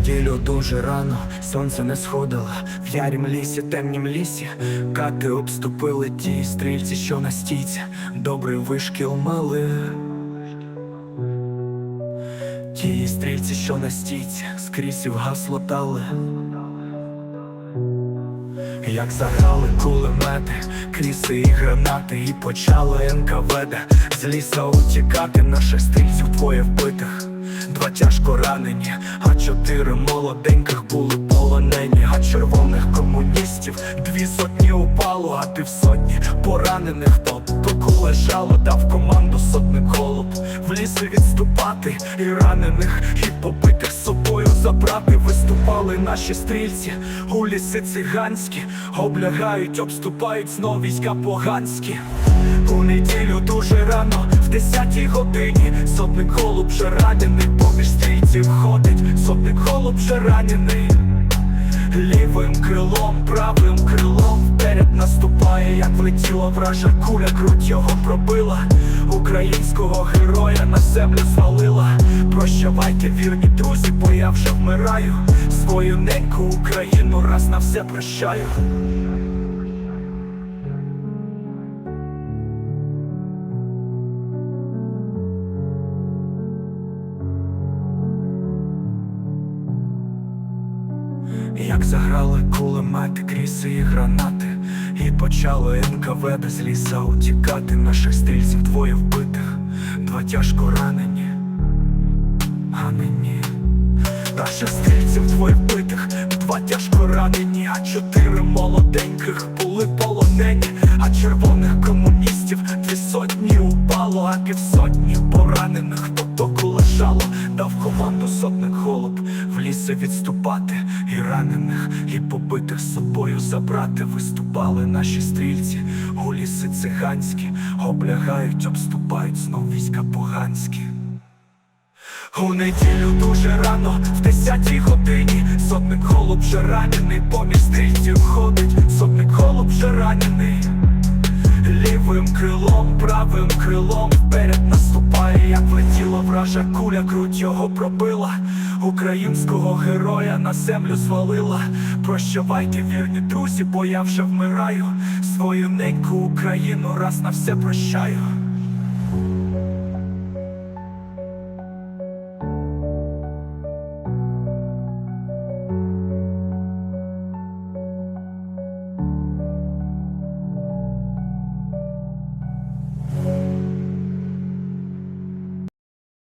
неділю дуже рано, сонце не сходило В ярім лісі, темнім лісі, кати обступили ті стрільці, що на стійці, добрий вишкіл мали. Ті стрільці, що на стійці, скрізь і вгасло дали. Як заграли кулемети, кріси і гранати, і почали НКВД з ліса утікати наших стрільців двоє вбитих, два тяжко ранені, а чотири молоденьких були полонені, а червоних комуністів дві сотні упало, а ти в сотні поранених Току лежало, дав команду сотник голуб. В ліси відступати, і ранених, і побитих собою забрати. Виступали наші стрільці, у ліси циганські, облягають, обступають знов війська поганські. У неділю дуже рано, десятій годині, сотник голуб вже ранений, поміж стрільців ходить, сотник голуб вже ранений. Лівим крилом, правим крилом вперед наступає, як влетіла вража куля, круть його пробила, українського героя на землю звалила. Прощавайте, вірні друзі, бо я вже вмираю. Свою неньку Україну раз на все прощаю. Як заграли кулемети, кріси і гранати, і почали НКВД з ліса утікати. Наших стрільців двоє вбитих, два тяжко ранені, а мені. Наших стрільців двоє вбитих, два тяжко ранені, а чотири молоденьких були полонені, а червоних комуністів дві сотні упало, а півсотні поранених потоку лежало, дав команду сотник голуб в ліси відступати, і і побитих собою забрати. Виступали наші стрільці, у ліси циганські, облягають, обступають знов війська поганські. У неділю дуже рано, в десятій годині, сотник голуб вже ранений, поміж стрільців ходить, сотник голуб вже ранений. Лівим крилом, правим крилом вперед як летіла вража куля, круть його пробила, українського героя на землю звалила. Прощавайте, вірні друзі, бо я вже вмираю. Свою неньку Україну раз на все прощаю.